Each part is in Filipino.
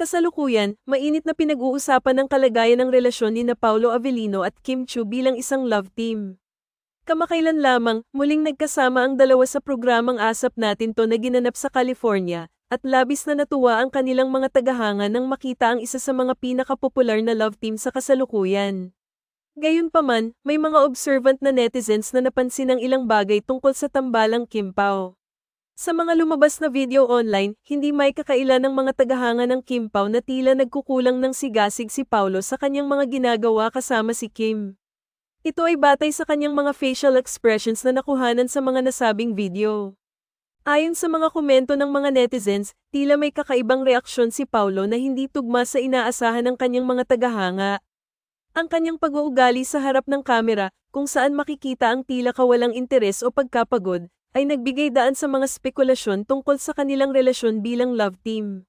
kasalukuyan, mainit na pinag-uusapan ng kalagayan ng relasyon ni na Paulo Avellino at Kim Chu bilang isang love team. Kamakailan lamang, muling nagkasama ang dalawa sa programang Asap Natin To na ginanap sa California, at labis na natuwa ang kanilang mga tagahanga nang makita ang isa sa mga pinakapopular na love team sa kasalukuyan. Gayunpaman, may mga observant na netizens na napansin ang ilang bagay tungkol sa tambalang Kim Pao. Sa mga lumabas na video online, hindi may kakaila ng mga tagahanga ng Kim Pao na tila nagkukulang ng sigasig si Paulo sa kanyang mga ginagawa kasama si Kim. Ito ay batay sa kanyang mga facial expressions na nakuhanan sa mga nasabing video. Ayon sa mga komento ng mga netizens, tila may kakaibang reaksyon si Paulo na hindi tugma sa inaasahan ng kanyang mga tagahanga. Ang kanyang pag-uugali sa harap ng kamera, kung saan makikita ang tila kawalang interes o pagkapagod, ay nagbigay daan sa mga spekulasyon tungkol sa kanilang relasyon bilang love team.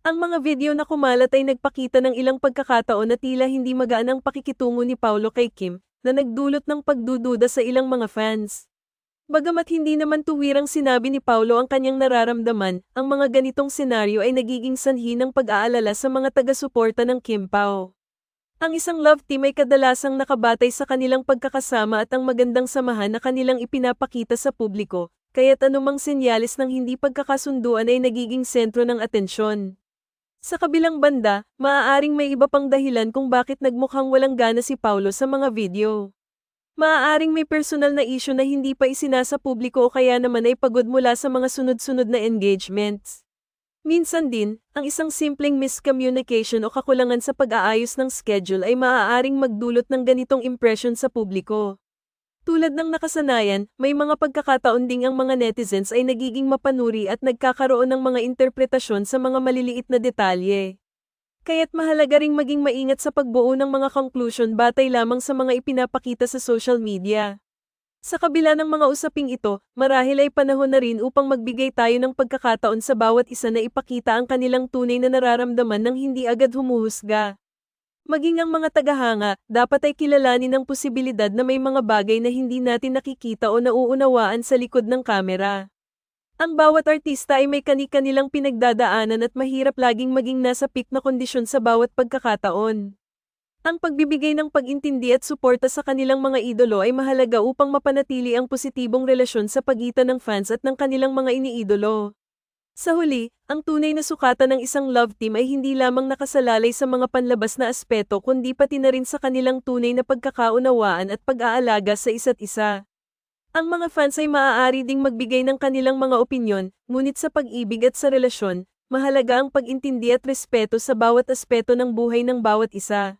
Ang mga video na kumalat ay nagpakita ng ilang pagkakataon na tila hindi magaan ang pakikitungo ni Paulo kay Kim, na nagdulot ng pagdududa sa ilang mga fans. Bagamat hindi naman tuwirang sinabi ni Paulo ang kanyang nararamdaman, ang mga ganitong senaryo ay nagiging sanhi ng pag-aalala sa mga taga-suporta ng Kim Pao. Ang isang love team ay kadalasang nakabatay sa kanilang pagkakasama at ang magandang samahan na kanilang ipinapakita sa publiko, kaya't anumang senyales ng hindi pagkakasunduan ay nagiging sentro ng atensyon. Sa kabilang banda, maaaring may iba pang dahilan kung bakit nagmukhang walang gana si Paulo sa mga video. Maaaring may personal na issue na hindi pa isinasa publiko o kaya naman ay pagod mula sa mga sunod-sunod na engagements. Minsan din, ang isang simpleng miscommunication o kakulangan sa pag-aayos ng schedule ay maaaring magdulot ng ganitong impression sa publiko. Tulad ng nakasanayan, may mga pagkakataon ding ang mga netizens ay nagiging mapanuri at nagkakaroon ng mga interpretasyon sa mga maliliit na detalye. Kaya't mahalaga ring maging maingat sa pagbuo ng mga conclusion batay lamang sa mga ipinapakita sa social media. Sa kabila ng mga usaping ito, marahil ay panahon na rin upang magbigay tayo ng pagkakataon sa bawat isa na ipakita ang kanilang tunay na nararamdaman ng hindi agad humuhusga. Maging ang mga tagahanga, dapat ay kilalanin ang posibilidad na may mga bagay na hindi natin nakikita o nauunawaan sa likod ng kamera. Ang bawat artista ay may kani-kanilang pinagdadaanan at mahirap laging maging nasa peak na kondisyon sa bawat pagkakataon. Ang pagbibigay ng pag-intindi at suporta sa kanilang mga idolo ay mahalaga upang mapanatili ang positibong relasyon sa pagitan ng fans at ng kanilang mga iniidolo. Sa huli, ang tunay na sukatan ng isang love team ay hindi lamang nakasalalay sa mga panlabas na aspeto kundi pati na rin sa kanilang tunay na pagkakaunawaan at pag-aalaga sa isa't isa. Ang mga fans ay maaari ding magbigay ng kanilang mga opinyon, ngunit sa pag-ibig at sa relasyon, mahalaga ang pag-intindi at respeto sa bawat aspeto ng buhay ng bawat isa.